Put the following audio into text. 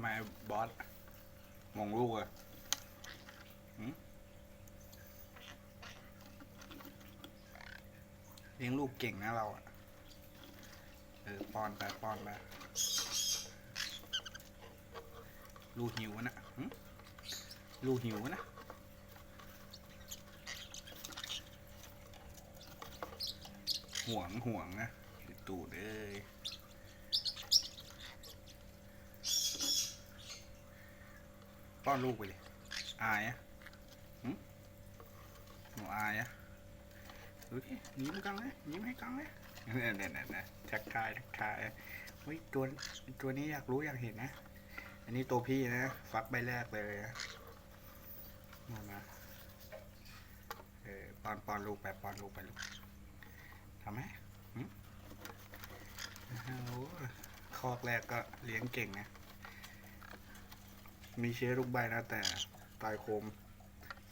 ไมบอสมองลูกอะหืมเลี้ยงลูกเก่งนะเราอะเออปอนไปปอนไปลูกหิวนะลูกหิวนะห่วงห่วงนะตูดเอ้ย ป้อนลูกไปเลยอายอะหนูอายอะดูดิยิ้มกังเลยยิ้มให้กังเลยเนี่ยเนี่ยเนี่ยทักทายทักทายเฮ้ยตัวตัวนี้อยากรู้อยากเห็นนะ อันนี้ตัวพี่นะฟักใบแรกเลยนะมามาเออป้อนป้อนลูกไปป้อนลูกไปลูกทำไหมหึโอ้คอกแรกก็เลี้ยงเก่งนะ มีเชื้อลูกใบนะแต่ตายโคม